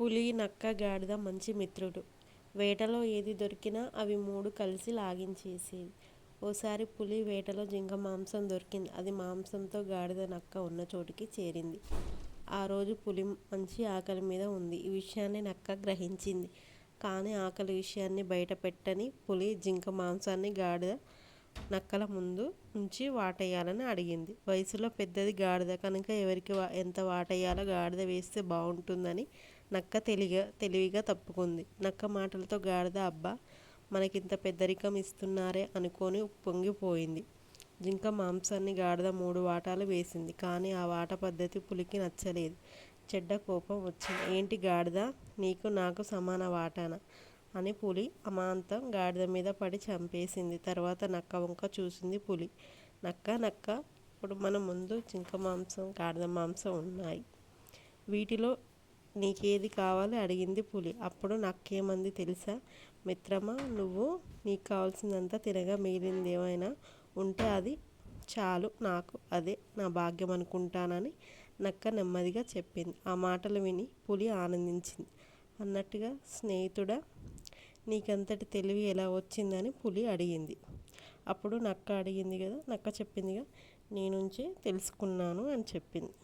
పులి నక్క గాడిద మంచి మిత్రుడు. వేటలో ఏది దొరికినా అవి మూడు కలిసి లాగించేసేవి. ఓసారి పులి వేటలో జింక మాంసం దొరికింది. అది మాంసంతో గాడిద నక్క ఉన్న చోటికి చేరింది. ఆ రోజు పులి మంచి ఆకలి మీద ఉంది ఈ విషయాన్ని నక్క గ్రహించింది. కానీ ఆకలి విషయాన్ని బయటపెట్టని పులి జింక మాంసాన్ని గాడిద, నక్కల ముందు ఉంచి వాటేయాలని అడిగింది. వయసులో పెద్దది గాడిద కనుక ఎవరికి ఎంత వాటేయాలో గాడిద వేస్తే బాగుంటుందని నక్క తెలివిగా తప్పుకుంది. నక్క మాటలతో గాడిద అబ్బా మనకింత పెద్దరికం ఇస్తున్నారే అనుకొని పొంగిపోయింది. జింక మాంసాన్ని గాడిద మూడు వాటాలు వేసింది. కానీ ఆ వాట పద్ధతి పులికి నచ్చలేదు. చెడ్డ కోపం వచ్చింది. ఏంటి గాడిద నీకు నాకు సమాన వాటాన అని పులి అమాంతం గాడిద మీద పడి చంపేసింది. తర్వాత నక్క వంక చూసింది పులి. నక్క నక్క ఇప్పుడు మన ముందు జింక మాంసం గాడిద మాంసం ఉన్నాయి వీటిలో నీకేది కావాలి? అడిగింది పులి. అప్పుడు నక్కేమంది తెలుసా? మిత్రమా! నువ్వు నీకు కావాల్సిందంతా తినగా మిగిలిందేమైనా ఉంటే అది చాలు నాకు అదే నా భాగ్యం అనుకుంటానని నక్క నెమ్మదిగా చెప్పింది. ఆ మాటలు విని పులి ఆనందించింది. అన్నట్టుగా స్నేహితుడా! నీకంతటి తెలివి ఎలా వచ్చిందని పులి అడిగింది. అప్పుడు నక్క అడిగింది కదా నక్క చెప్పిందిగా! నీ తెలుసుకున్నాను అని చెప్పింది.